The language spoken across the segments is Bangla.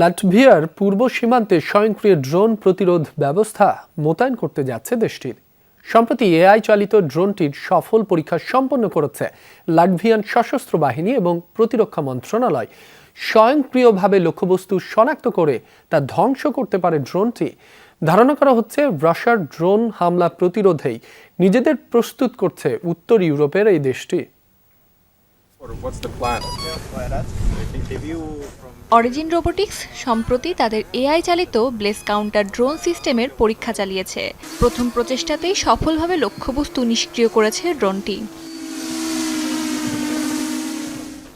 লাটভিয়ার পূর্ব সীমান্তে স্বয়ংক্রিয় ড্রোন প্রতিরোধ ব্যবস্থা মোতায়েন করতে যাচ্ছে দেশটির। সম্প্রতি এআই চালিত ড্রোনটির সফল পরীক্ষা সম্পন্ন করেছে লাটভিয়ান সশস্ত্র বাহিনী এবং প্রতিরক্ষা মন্ত্রণালয়। স্বয়ংক্রিয়ভাবে লক্ষ্যবস্তু শনাক্ত করে তা ধ্বংস করতে পারে ড্রোনটি। ধারণা করা হচ্ছে রাশিয়ার ড্রোন হামলা প্রতিরোধেই নিজেদের প্রস্তুত করছে উত্তর ইউরোপের এই দেশটি। অরিজিন রোবোটিক্স সম্প্রতি তাদের এআই চালিত ব্লেস কাউন্টার ড্রোন সিস্টেমের পরীক্ষা চালিয়েছে। প্রথম প্রচেষ্টাতেই সফলভাবে লক্ষ্যবস্তু নিষ্ক্রিয় করেছে ড্রোনটি।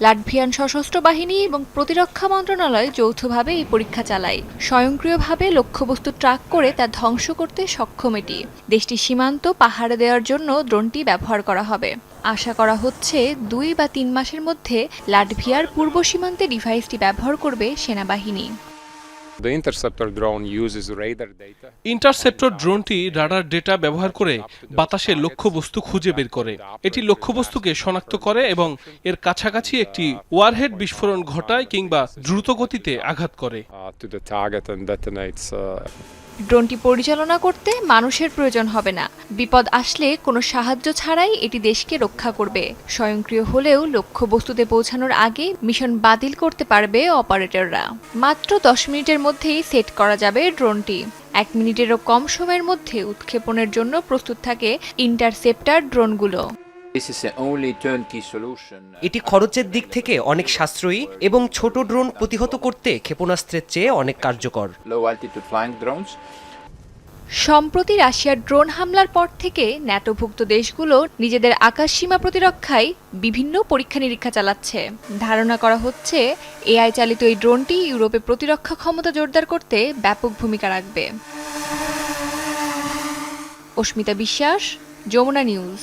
লাটভিয়ান সশস্ত্র বাহিনী এবং প্রতিরক্ষা মন্ত্রণালয় যৌথভাবে এই পরীক্ষা চালায়। স্বয়ংক্রিয়ভাবে লক্ষ্যবস্তু ট্রাক করে তা ধ্বংস করতে সক্ষম এটি। দেশটির সীমান্ত পাহাড়ে দেওয়ার জন্য ড্রোনটি ব্যবহার করা হবে। আশা করা হচ্ছে দুই বা তিন মাসের মধ্যে লাটভিয়ার পূর্ব সীমান্তে ডিভাইসটি ব্যবহার করবে সেনাবাহিনী। ইন্টারসেপ্টর ড্রোনটি রাডার ডেটা ব্যবহার করে বাতাসে লক্ষ্যবস্তু খুঁজে বের করে। এটি লক্ষ্যবস্তুকে শনাক্ত করে এবং এর কাছাকাছি একটি ওয়ারহেড বিস্ফোরণ ঘটায় কিংবা দ্রুত গতিতে আঘাত করে। ড্রোনটি পরিচালনা করতে মানুষের প্রয়োজন হবে না। বিপদ আসলে কোনো সাহায্য ছাড়াই এটি দেশকে রক্ষা করবে। স্বয়ংক্রিয় হলেও লক্ষ্যবস্তুতে পৌঁছানোর আগে মিশন বাতিল করতে পারবে অপারেটররা। মাত্র দশ মিনিটের মধ্যেই সেট করা যাবে ড্রোনটি। এক মিনিটেরও কম সময়ের মধ্যে উৎক্ষেপণের জন্য প্রস্তুত থাকে ইন্টারসেপ্টার ড্রোনগুলো। This is the only turnkey solution. এটি খরচের দিক থেকে অনেক সাশ্রয়ী এবং ছোট ড্রোন প্রতিহত করতে ক্ষেপণাস্ত্রের চেয়ে অনেক কার্যকর Low altitude flying drones. সম্প্রতি রাশিয়ার ড্রোন হামলার পর থেকে ন্যাটোভুক্ত দেশগুলো নিজেদের আকাশসীমা প্রতিরক্ষায় বিভিন্ন পরীক্ষা নিরীক্ষা চালাচ্ছে ধারণা করা হচ্ছে এআই চালিত এই ড্রোনটি ইউরোপে প্রতিরক্ষা ক্ষমতা জোরদার করতে ব্যাপক ভূমিকা রাখবে অস্মিতা বিশ্বাস যমুনা নিউজ